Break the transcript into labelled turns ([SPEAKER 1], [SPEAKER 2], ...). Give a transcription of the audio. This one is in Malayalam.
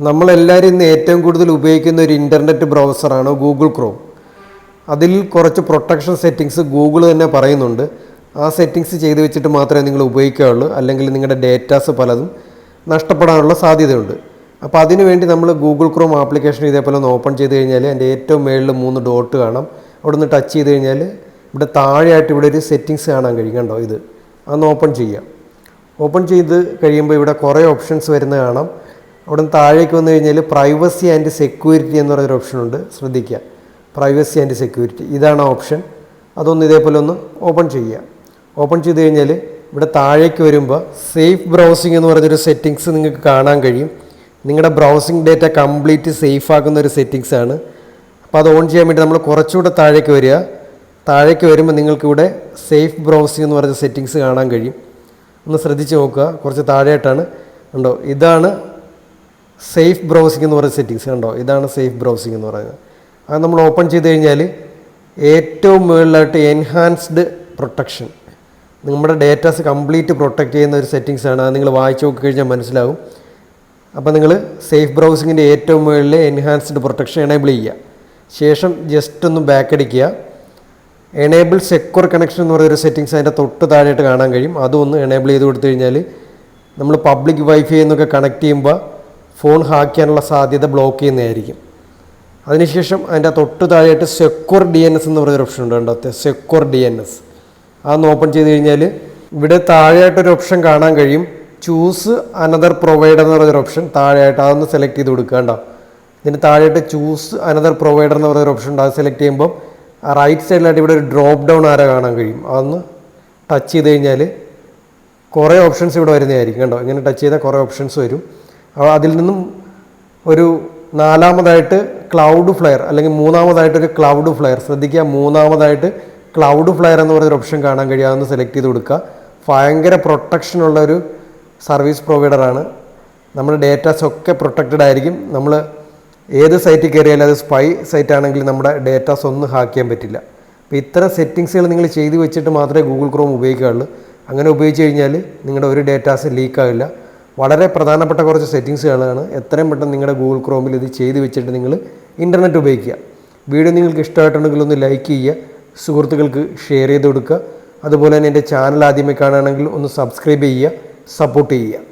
[SPEAKER 1] നമ്മളെല്ലാവരും ഇന്ന് ഏറ്റവും കൂടുതൽ ഉപയോഗിക്കുന്ന ഒരു ഇന്റർനെറ്റ് ബ്രൗസറാണ് ഗൂഗിൾ ക്രോം അതിൽ കുറച്ച് പ്രൊട്ടക്ഷൻ സെറ്റിങ്സ് ഗൂഗിൾ തന്നെ പറയുന്നുണ്ട്. ആ സെറ്റിങ്സ് ചെയ്ത് വെച്ചിട്ട് മാത്രമേ നിങ്ങൾ ഉപയോഗിക്കാവുള്ളൂ. അല്ലെങ്കിൽ നിങ്ങളുടെ ഡേറ്റാസ് പലതും നഷ്ടപ്പെടാനുള്ള സാധ്യതയുണ്ട്. അപ്പോൾ അതിനുവേണ്ടി നമ്മൾ ഗൂഗിൾ ക്രോം ആപ്ലിക്കേഷൻ ഇതേപോലെ ഒന്ന് ഓപ്പൺ ചെയ്ത് കഴിഞ്ഞാൽ അതിന്റെ ഏറ്റവും മേളിൽ മൂന്ന് ഡോട്ട് കാണാം. അവിടെ നിന്ന് ടച്ച് ചെയ്ത് കഴിഞ്ഞാൽ ഇവിടെ താഴെയായിട്ട് ഇവിടെ ഒരു സെറ്റിങ്സ് കാണാൻ കഴിയും കണ്ടോ ഇത്. അതൊന്ന് ഓപ്പൺ ചെയ്യാം. ഓപ്പൺ ചെയ്ത് കഴിയുമ്പോൾ ഇവിടെ കുറേ ഓപ്ഷൻസ് വരുന്നത് കാണാം. അവിടെ നിന്ന് താഴേക്ക് വന്നു കഴിഞ്ഞാൽ പ്രൈവസി ആൻഡ് സെക്യൂരിറ്റി എന്ന് പറയുന്നൊരു ഓപ്ഷൻ ഉണ്ട്. ശ്രദ്ധിക്കുക. പ്രൈവസി ആൻഡ് സെക്യൂരിറ്റി ഇതാണ് ഓപ്ഷൻ അതൊന്ന് ഇതേപോലെ ഒന്ന് ഓപ്പൺ ചെയ്യുക. ഓപ്പൺ ചെയ്ത് കഴിഞ്ഞാൽ ഇവിടെ താഴേക്ക് വരുമ്പോൾ സേഫ് ബ്രൗസിംഗ് എന്ന് പറഞ്ഞൊരു സെറ്റിങ്സ് നിങ്ങൾക്ക് കാണാൻ കഴിയും. നിങ്ങളുടെ ബ്രൗസിംഗ് ഡേറ്റ കംപ്ലീറ്റ് സേഫ് ആക്കുന്ന ഒരു സെറ്റിങ്സ് ആണ്. അപ്പോൾ അത് ഓൺ ചെയ്യാൻ വേണ്ടി നമ്മൾ കുറച്ചുകൂടെ താഴേക്ക് വരിക. താഴേക്ക് വരുമ്പോൾ നിങ്ങൾക്കിവിടെ സേഫ് ബ്രൗസിംഗ് എന്ന് പറഞ്ഞ സെറ്റിങ്സ് കാണാൻ കഴിയും. ഒന്ന് ശ്രദ്ധിച്ച് നോക്കുക. കുറച്ച് താഴെയായിട്ടാണ്. ഉണ്ടോ ഇതാണ് സേഫ് ബ്രൗസിംഗ് എന്ന് പറയുന്ന സെറ്റിങ്സ് കണ്ടോ? ഇതാണ് സേഫ് ബ്രൗസിംഗ് എന്ന് പറയുന്നത്. അത് നമ്മൾ ഓപ്പൺ ചെയ്ത് കഴിഞ്ഞാൽ ഏറ്റവും മുകളിലായിട്ട് എൻഹാൻസ്ഡ് പ്രൊട്ടക്ഷൻ നമ്മുടെ ഡേറ്റാസ് കംപ്ലീറ്റ് പ്രൊട്ടക്റ്റ് ചെയ്യുന്ന ഒരു സെറ്റിങ്സ് ആണ്. അത് നിങ്ങൾ വായിച്ചു നോക്കി കഴിഞ്ഞാൽ മനസ്സിലാവും. അപ്പോൾ നിങ്ങൾ സേഫ് ബ്രൗസിങ്ങിന്റെ ഏറ്റവും മുകളിൽ എൻഹാൻസ്ഡ് പ്രൊട്ടക്ഷൻ എനേബിൾ ചെയ്യുക. ശേഷം ജസ്റ്റ് ഒന്ന് ബാക്ക് അടിക്കുക. എനേബിൾ സെക്യൂർ കണക്ഷൻ എന്ന് പറയുന്ന ഒരു സെറ്റിങ്സ് അതിന്റെ തൊട്ട് താഴെയായിട്ട് കാണാൻ കഴിയും. അതും ഒന്ന് എനേബിൾ ചെയ്ത് കൊടുത്തു കഴിഞ്ഞാൽ നമ്മൾ പബ്ലിക് വൈഫൈ എന്നൊക്കെ കണക്ട് ചെയ്യുമ്പോൾ ഫോൺ ഹാക്ക് ചെയ്യാനുള്ള സാധ്യത ബ്ലോക്ക് ചെയ്യുന്നതായിരിക്കും. അതിനുശേഷം അതിന്റെ തൊട്ട് താഴെയായിട്ട് സെക്യൂർ ഡി എൻ എസ് എന്ന് പറയുന്ന ഓപ്ഷൻ ഉണ്ട് കണ്ടോ? സെക്യൂർ ഡി എൻ എസ് അതൊന്ന് ഓപ്പൺ ചെയ്ത് കഴിഞ്ഞാൽ ഇവിടെ താഴെയായിട്ടൊരു ഓപ്ഷൻ കാണാൻ കഴിയും. ചൂസ് അനദർ പ്രൊവൈഡർ എന്ന് പറയുന്ന ഓപ്ഷൻ താഴെയായിട്ട് അതൊന്ന് സെലക്ട് ചെയ്ത് കൊടുക്കുക കണ്ടോ? ഇതിന് താഴെയായിട്ട് ചൂസ് അനദർ പ്രൊവൈഡർ എന്ന് പറയുന്ന ഓപ്ഷൻ ഉണ്ട്. അത് സെലക്ട് ചെയ്യുമ്പോൾ റൈറ്റ് സൈഡിലായിട്ട് ഇവിടെ ഒരു ഡ്രോപ്പ് ഡൗൺ ആരോ കാണാൻ കഴിയും. അതൊന്ന് ടച്ച് ചെയ്ത് കഴിഞ്ഞാൽ കുറേ ഓപ്ഷൻസ് ഇവിടെ വരുന്നതായിരിക്കും കേട്ടോ ഇങ്ങനെ ടച്ച് ചെയ്താൽ കുറേ ഓപ്ഷൻസ് വരും. അതിൽ നിന്നും ഒരു നാലാമതായിട്ട് ക്ലൗഡ് ഫ്ലെയർ അല്ലെങ്കിൽ മൂന്നാമതായിട്ട് ഒരു ക്ലൗഡ് ഫ്ലെയർ ശ്രദ്ധിക്കുക മൂന്നാമതായിട്ട് ക്ലൗഡ് ഫ്ലെയർ എന്ന് പറയുന്ന ഓപ്ഷൻ കാണാൻ കഴിയാവുന്ന സെലക്ട് ചെയ്ത് കൊടുക്കുക. ഭയങ്കര പ്രൊട്ടക്ഷനുള്ള ഒരു സർവീസ് പ്രൊവൈഡറാണ് നമ്മുടെ ഡേറ്റാസ് ഒക്കെ പ്രൊട്ടക്റ്റഡ് ആയിരിക്കും. നമ്മൾ ഏത് സൈറ്റിൽ കയറിയാലും അത് സ്പൈ സൈറ്റ് ആണെങ്കിൽ നമ്മുടെ ഡേറ്റാസ് ഒന്നും ഹാക്ക് ചെയ്യാൻ പറ്റില്ല. അപ്പോൾ ഇത്തരം സെറ്റിങ്സുകൾ നിങ്ങൾ ചെയ്തു വെച്ചിട്ട് മാത്രമേ ഗൂഗിൾ ക്രോം ഉപയോഗിക്കാറുള്ളൂ അങ്ങനെ ഉപയോഗിച്ച് കഴിഞ്ഞാൽ നിങ്ങളുടെ ഒരു ഡേറ്റാസ് ലീക്ക് ആവില്ല. വളരെ പ്രധാനപ്പെട്ട കുറച്ച് സെറ്റിങ്സുകളാണ്. എത്രയും പെട്ടെന്ന് നിങ്ങളുടെ ഗൂഗിൾ ക്രോമിൽ ഇത് ചെയ്ത് വെച്ചിട്ട് നിങ്ങൾ ഇന്റർനെറ്റ് ഉപയോഗിക്കുക. വീഡിയോ നിങ്ങൾക്ക് ഇഷ്ടമായിട്ടുണ്ടെങ്കിൽ ഒന്ന് ലൈക്ക് ചെയ്യുക സുഹൃത്തുക്കൾക്ക് ഷെയർ ചെയ്ത് കൊടുക്കുക. അതുപോലെ തന്നെ എന്റെ ചാനൽ ആദ്യമേ കാണുകയാണെങ്കിൽ ഒന്ന് സബ്സ്ക്രൈബ് ചെയ്യുക സപ്പോർട്ട് ചെയ്യുക.